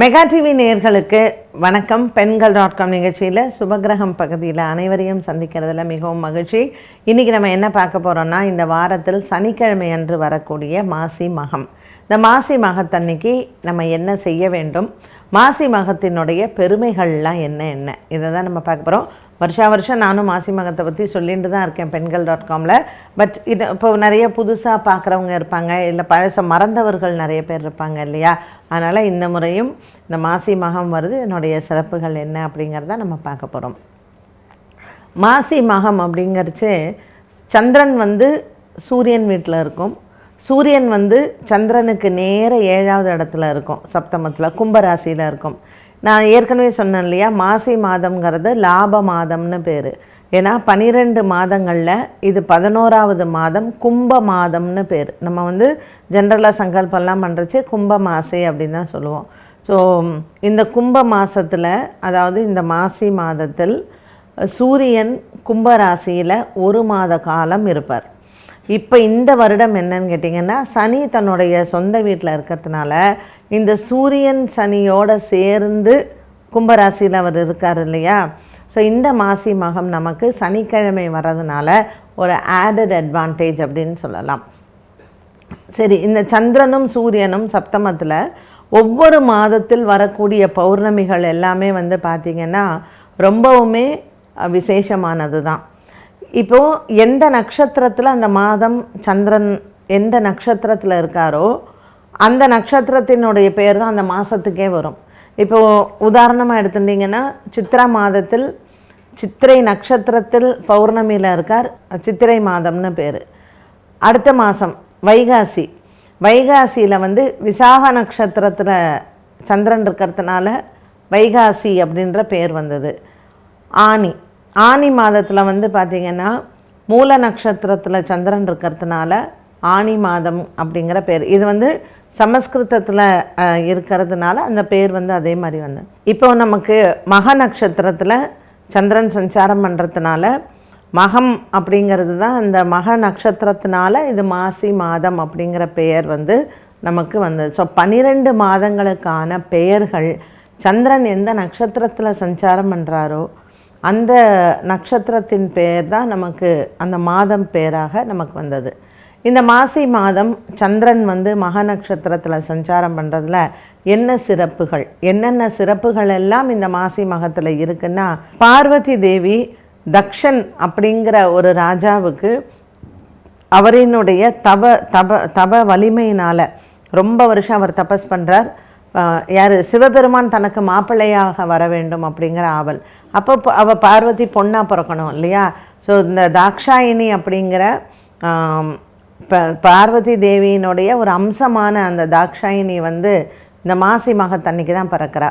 Mega TV நேர்களுக்கு வணக்கம். பெண்கள் டாட் காம் நிகழ்ச்சியில் சுபகிரகம் பகுதியில் அனைவரையும் சந்திக்கிறதுல மிகவும் மகிழ்ச்சி. இன்றைக்கி நம்ம என்ன பார்க்க போகிறோம்னா இந்த வாரத்தில் சனிக்கிழமை அன்று வரக்கூடிய மாசி மகம். இந்த மாசி மகத்தன்னைக்கு நம்ம என்ன செய்ய வேண்டும்? மாசி மகத்தினுடைய பெருமைகள்லாம் என்ன என்ன? இதை தான் நம்ம பார்க்க போகிறோம் வருஷா வருஷம் நானும் மாசி மகத்தை பற்றி சொல்லிட்டு தான் இருக்கேன் பெண்கள் டாட் காமில் பட் இது இப்போ நிறைய புதுசாக பார்க்குறவங்க இருப்பாங்க. இல்லை பழச மறந்தவர்கள் நிறைய பேர் இருப்பாங்க இல்லையா? அதனால் இந்த முறையும் இந்த மாசி மகம் வருது. என்னுடைய சிறப்புகள் என்ன அப்படிங்கிறத நம்ம பார்க்க போகிறோம் மாசி மகம் அப்படிங்கிறச்சு சந்திரன் வந்து சூரியன் வீட்டில் இருக்கும். சூரியன் வந்து சந்திரனுக்கு நேர ஏழாவது இடத்துல இருக்கும். சப்தமத்தில் கும்பராசியில் இருக்கும். நான் ஏற்கனவே சொன்னேன் இல்லையா? மாசி மாதம்ங்கிறது லாப மாதம்னு பேர். ஏன்னா பனிரெண்டு மாதங்களில் இது பதினோராவது மாதம் கும்ப மாதம்னு பேர். நம்ம வந்து ஜென்ரலாக சங்கல்பம்லாம் பண்ணுறச்சு கும்ப மாசி அப்படின்னு தான் சொல்லுவோம். ஸோ இந்த கும்ப மாதத்தில் அதாவது இந்த மாசி மாதத்தில் சூரியன் கும்ப ராசியில் ஒரு மாத காலம் இருப்பார். இப்போ இந்த வருடம் என்னன்னு கேட்டிங்கன்னா சனி தன்னுடைய சொந்த வீட்டில் இருக்கிறதுனால இந்த சூரியன் சனியோடு சேர்ந்து கும்பராசியில் அவர் இருக்கார் இல்லையா? ஸோ இந்த மாசி மகம் நமக்கு சனிக்கிழமை வர்றதுனால ஒரு ஆடட் அட்வான்டேஜ் அப்படின்னு சொல்லலாம். சரி இந்த சந்திரனும் சூரியனும் சப்தமத்தில் ஒவ்வொரு மாதத்தில் வரக்கூடிய பௌர்ணமிகள் எல்லாமே வந்து பார்த்திங்கன்னா ரொம்பவுமே விசேஷமானது தான் இப்போது எந்த நட்சத்திரத்தில் அந்த மாதம் சந்திரன் எந்த நட்சத்திரத்தில் இருக்காரோ அந்த நட்சத்திரத்தினுடைய பேர் தான் அந்த மாதத்துக்கே வரும். இப்போது உதாரணமாக எடுத்துட்டிங்கன்னா சித்ரா மாதத்தில் சித்திரை நட்சத்திரத்தில் பௌர்ணமியில் இருக்கார் சித்திரை மாதம்னு பேர். அடுத்த மாதம் வைகாசி. வைகாசியில் வந்து விசாக நட்சத்திரத்தில் சந்திரன் இருக்கிறதுனால வைகாசி அப்படின்ற பேர் வந்தது. ஆனி. ஆனி மாதத்தில் வந்து பார்த்திங்கன்னா மூல நட்சத்திரத்தில் சந்திரன் இருக்கிறதுனால ஆனி மாதம் அப்படிங்கிற பேர். இது வந்து சமஸ்கிருதத்தில் இருக்கிறதுனால அந்த பேர் வந்து அதே மாதிரி வந்து. இப்போ நமக்கு மக நட்சத்திரத்தில் சந்திரன் சஞ்சாரம் பண்ணுறதுனால மகம் அப்படிங்கிறது தான் அந்த மக நட்சத்திரத்தினால இது மாசி மாதம் அப்படிங்கிற பெயர் வந்து நமக்கு வந்தது. ஸோ பன்னிரெண்டு மாதங்களுக்கான பெயர்கள் சந்திரன் எந்த நட்சத்திரத்தில் சஞ்சாரம் பண்ணுறாரோ அந்த நட்சத்திரத்தின் பெயர் தான் நமக்கு அந்த மாதம் பெயராக நமக்கு வந்தது. இந்த மாசி மாதம் சந்திரன் வந்து மக நட்சத்திரத்தில் சஞ்சாரம் பண்ணுறதுல என்ன சிறப்புகள்? என்னென்ன சிறப்புகள் எல்லாம் இந்த மாசி மகத்தில் இருக்குன்னா பார்வதி தேவி தக்ஷன் அப்படிங்கிற ஒரு ராஜாவுக்கு அவரினுடைய தப தப தப வலிமையினால் ரொம்ப வருஷம் அவர் தபஸ் பண்ணுறார் யார்? சிவபெருமான் தனக்கு மாப்பிள்ளையாக வர வேண்டும் அப்படிங்கிற ஆவல். அப்போ அவள் பார்வதி பொண்ணாக பிறக்கணும் இல்லையா? ஸோ இந்த தாக்ஷாயினி அப்படிங்கிற இப்போ பார்வதி தேவியினுடைய ஒரு அம்சமான அந்த தாக்ஷாயினி வந்து இந்த மாசி மகத்தன்னைக்கு தான் பிறக்கிறா.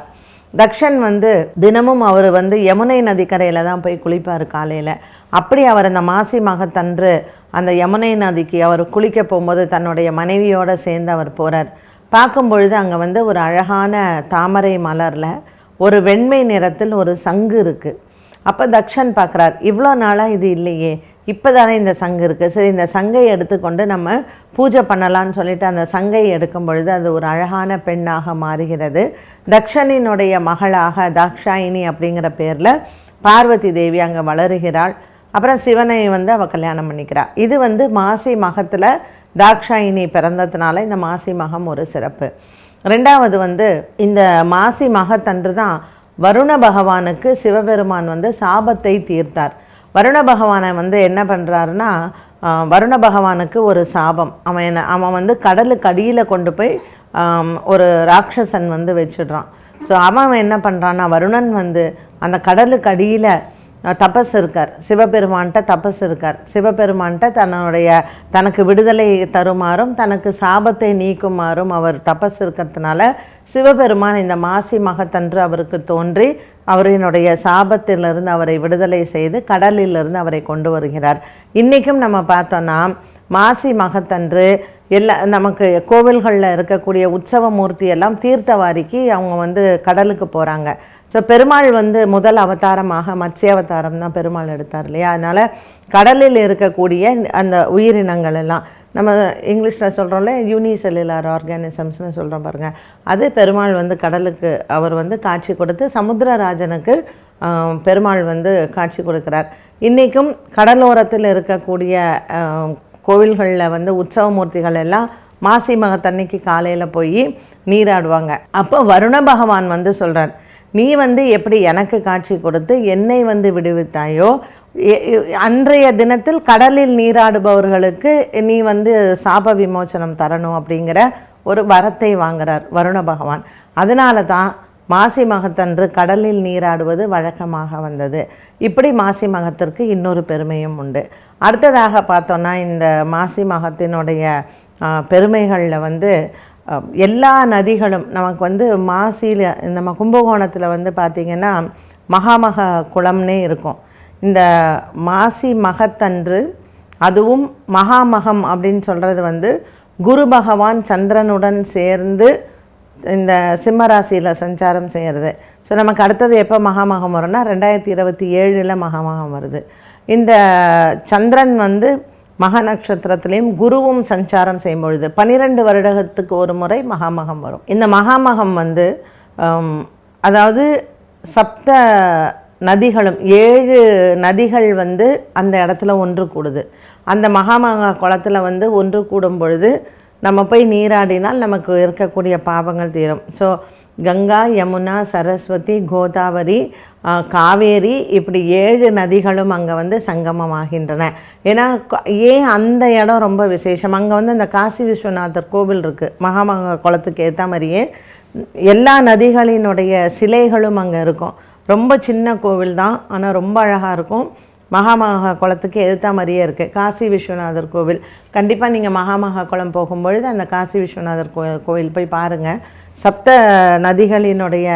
தக்ஷன் வந்து தினமும் அவர் வந்து யமுனை நதிக்கரையில் தான் போய் குளிப்பார் காலையில். அப்படி அவர் அந்த மாசி மகத்தன்று அந்த யமுனை நதிக்கு அவர் குளிக்க போகும்போது தன்னுடைய மனைவியோடு சேர்ந்து அவர் போகிறார் பார்க்கும் பொழுது அங்கே வந்து ஒரு அழகான தாமரை மலரில் ஒரு வெண்மை நிறத்தில் ஒரு சங்கு இருக்குது அப்போ தக்ஷன் பார்க்குறார் இவ்வளோ நாளாக இது இல்லையே இப்போ தானே இந்த சங்கு இருக்குது சரி இந்த சங்கை எடுத்துக்கொண்டு நம்ம பூஜை பண்ணலான்னு சொல்லிட்டு அந்த சங்கை எடுக்கும் பொழுது அது ஒரு அழகான பெண்ணாக மாறுகிறது. தக்ஷனினுடைய மகளாக தாக்ஷாயினி அப்படிங்கிற பேரில் பார்வதி தேவி அங்கே வளருகிறாள். அப்புறம் சிவனை வந்து அவள் கல்யாணம் பண்ணிக்கிறாள் இது வந்து மாசி மகத்தில் தாக்ஷாயினி பிறந்ததுனால இந்த மாசி மகம் ஒரு சிறப்பு. ரெண்டாவது வந்து இந்த மாசி மகத்தன்று தான் வருண பகவானுக்கு சிவபெருமான் வந்து சாபத்தை தீர்த்தார். வருண பகவானை வந்து என்ன பண்ணுறாருன்னா வருண பகவானுக்கு ஒரு சாபம். அவன் என்ன அவன் வந்து கடலுக்கு அடியில் கொண்டு போய் ஒரு ராட்சசன் வந்து வச்சிடுறான். ஸோ அவன் என்ன பண்ணுறான்னா வருணன் வந்து அந்த கடலுக்கு அடியில் தபஸ் இருக்கார். சிவபெருமான்கிட்ட தபஸ் இருக்கார். சிவபெருமான்கிட்ட தன்னுடைய தனக்கு விடுதலை தருமாறும் தனக்கு சாபத்தை நீக்குமாறும் அவர் தபஸ் இருக்கிறதுனால சிவபெருமான் இந்த மாசி மகத்தன்று அவருக்கு தோன்றி அவரினுடைய சாபத்திலிருந்து அவரை விடுதலை செய்து கடலிலிருந்து அவரை கொண்டு வருகிறார். இன்றைக்கும் நம்ம பார்த்தோன்னா மாசி மகத்தன்று எல்லா நமக்கு கோவில்களில் இருக்கக்கூடிய உற்சவ மூர்த்தி எல்லாம் தீர்த்தவாரிக்கு அவங்க வந்து கடலுக்கு போகிறாங்க ஸோ பெருமாள் வந்து முதல் அவதாரமாக மத்ஸ்ய அவதாரம் தான் பெருமாள் எடுத்தார் இல்லையா? அதனால் கடலில் இருக்கக்கூடிய அந்த உயிரினங்கள் எல்லாம் நம்ம இங்கிலீஷில் சொல்கிறோம்ல யூனிசெல்லுலார் ஆர்கானிசம்ஸ்னு சொல்கிறோம் பாருங்கள் அது பெருமாள் வந்து கடலுக்கு அவர் வந்து காட்சி கொடுத்து சமுத்திரராஜனுக்கு பெருமாள் வந்து காட்சி கொடுக்கிறார். இன்றைக்கும் கடலோரத்தில் இருக்கக்கூடிய கோவில்களில் வந்து உற்சவ மூர்த்திகள் எல்லாம் மாசி மகத்தன்னைக்கு காலையில் போய் நீராடுவாங்க. அப்போ வருண பகவான் வந்து சொல்கிறார் நீ வந்து எப்படி எனக்கு காட்சி கொடுத்து என்னை வந்து விடுவித்தாயோ அன்றைய தினத்தில் கடலில் நீராடுபவர்களுக்கு நீ வந்து சாப விமோச்சனம் தரணும் அப்படிங்கிற ஒரு வரத்தை வாங்குறார் வருண பகவான். அதனால தான் மாசி மகத்தன்று கடலில் நீராடுவது வழக்கமாக வந்தது. இப்படி மாசி மகத்திற்கு இன்னொரு பெருமையும் உண்டு. அடுத்ததாக பார்த்தோன்னா இந்த மாசி மகத்தினுடைய பெருமைகளில் வந்து எல்லா நதிகளும் நமக்கு வந்து மாசியில் நம்ம கும்பகோணத்தில் வந்து பார்த்திங்கன்னா மகாமக குளம்னே இருக்கும். இந்த மாசி மகத்தன்று அதுவும் மகாமகம் அப்படின்னு சொல்கிறது வந்து குரு பகவான் சந்திரனுடன் சேர்ந்து இந்த சிம்மராசியில் சஞ்சாரம் செய்கிறது ஸோ நமக்கு அடுத்தது எப்போ மகாமகம் வரும்னா ரெண்டாயிரத்தி இருபத்தி ஏழில் மகாமகம் வருது. இந்த சந்திரன் வந்து மக நட்சத்திரத்திலையும் குருவும் சஞ்சாரம் செய்யும் பொழுது பன்னிரெண்டு வருடத்துக்கு ஒரு முறை மகாமகம் வரும். இந்த மகாமகம் வந்து அதாவது சப்த நதிகளும் ஏழு நதிகள் வந்து அந்த இடத்துல ஒன்று கூடுது. அந்த மகாமகா குளத்தில் வந்து ஒன்று கூடும் பொழுது நம்ம போய் நீராடினால் நமக்கு இருக்கக்கூடிய பாவங்கள் தீரும். ஸோ கங்கா யமுனா சரஸ்வதி கோதாவரி காவேரி இப்படி ஏழு நதிகளும் அங்கே வந்து சங்கமமாகின்றன. ஏன்னா ஏன் அந்த இடம் ரொம்ப விசேஷம்? அங்கே வந்து அந்த காசி விஸ்வநாதர் கோவில் இருக்குது மகாமகா குளத்துக்கு ஏற்ற மாதிரியே. எல்லா நதிகளினுடைய சிலைகளும் அங்கே இருக்கும். ரொம்ப சின்ன கோவில் தான் ஆனால் ரொம்ப அழகாக இருக்கும். மகாமகா குளத்துக்கு எதிர்த்த மாதிரியே இருக்குது காசி விஸ்வநாதர் கோவில். கண்டிப்பாக நீங்கள் மகாமகா குளம் போகும்பொழுது அந்த காசி விஸ்வநாதர் கோ கோவில் போய் பாருங்கள் சப்த நதிகளினுடைய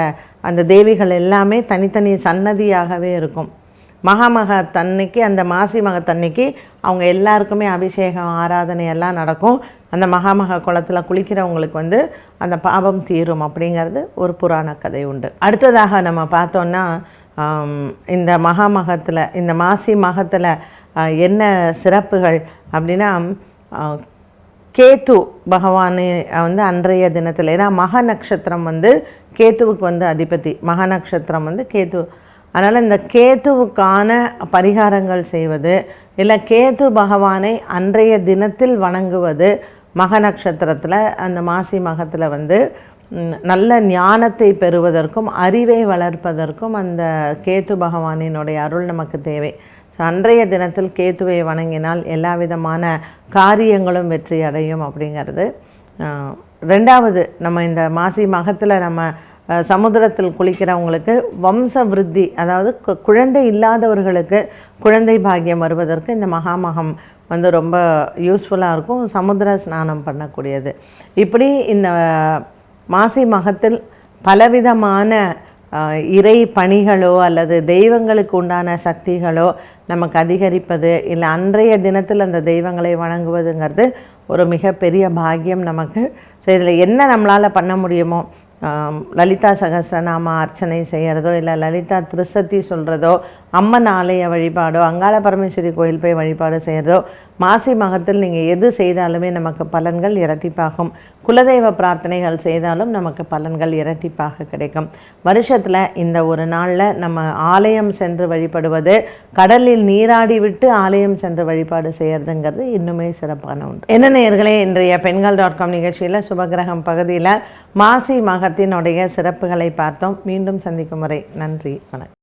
அந்த தேவிகள் எல்லாமே தனித்தனி சன்னதியாகவே இருக்கும். மகாமகா தன்னைக்கு அந்த மாசி மகத்தன்னைக்கு அவங்க எல்லாருக்குமே அபிஷேகம் ஆராதனை எல்லாம் நடக்கும். அந்த மகாமக குளத்தில் குளிக்கிறவங்களுக்கு வந்து அந்த பாபம் தீரும் அப்படிங்கிறது ஒரு புராண கதை உண்டு. அடுத்ததாக நம்ம பார்த்தோன்னா இந்த மகாமகத்தில் இந்த மாசி மகத்தில் என்ன சிறப்புகள் அப்படின்னா கேத்து பகவானே வந்து அன்றைய தினத்தில் ஏன்னா மக நட்சத்திரம் வந்து கேத்துவுக்கு வந்து அதிபதி மக நட்சத்திரம் வந்து கேத்து அதனால் இந்த கேத்துவுக்கான பரிகாரங்கள் செய்வது இல்லை கேத்து பகவானை அன்றைய தினத்தில் வணங்குவது மக நட்சத்திரத்தில் அந்த மாசி மகத்தில் வந்து நல்ல ஞானத்தை பெறுவதற்கும் அறிவை வளர்ப்பதற்கும் அந்த கேத்து பகவானினுடைய அருள் நமக்கு தேவை. ஸோ அன்றைய தினத்தில் கேத்துவை வணங்கினால் எல்லா விதமான காரியங்களும் வெற்றி அடையும் அப்படிங்கிறது. ரெண்டாவது நம்ம இந்த மாசி மகத்தில் நம்ம சமுதிரத்தில் சமுத்திரத்தில் குளிக்கிறவங்களுக்கு வம்ச விருத்தி அதாவது கு- குழந்தை இல்லாதவர்களுக்கு குழந்தை பாக்கியம் வருவதற்கு இந்த மகாமகம் வந்து ரொம்ப யூஸ்ஃபுல்லாக இருக்கும். சமுத்திர ஸ்நானம் பண்ணக்கூடியது. இப்படி இந்த மாசி மகத்தில் பலவிதமான இறை பணிகளோ அல்லது தெய்வங்களுக்கு உண்டான சக்திகளோ நமக்கு அதிகரிப்பது இல்லை அன்றைய தினத்தில் அந்த தெய்வங்களை வணங்குவதுங்கிறது ஒரு மிகப்பெரிய பாக்கியம் நமக்கு. ஸோ இதில் என்ன நம்மளால் பண்ண முடியுமோ லலிதா சகசிரநாம அர்ச்சனை செய்கிறதோ இல்லை லலிதா திருசத்தி சொல்கிறதோ அம்மன் ஆலய வழிபாடோ அங்காள பரமேஸ்வரி கோயில் போய் வழிபாடு செய்கிறதோ மாசி மகத்தில் நீங்கள் எது செய்தாலுமே நமக்கு பலன்கள் இரட்டிப்பாகும். குலதெய்வ பிரார்த்தனைகள் செய்தாலும் நமக்கு பலன்கள் இரட்டிப்பாக கிடைக்கும். வருஷத்தில் இந்த ஒரு நாளில் நம்ம ஆலயம் சென்று வழிபடுவது கடலில் நீராடி விட்டு ஆலயம் சென்று வழிபாடு செய்கிறதுங்கிறது இன்னுமே சிறப்பான ஒன்று. என்ன நேர்களே இன்றைய பெண்கள் டாட் காம் நிகழ்ச்சியில் சுபகிரகம் பகுதியில் மாசி மகத்தினுடைய சிறப்புகளை பார்த்தோம். மீண்டும் சந்திக்கும் வரை நன்றி. வணக்கம்.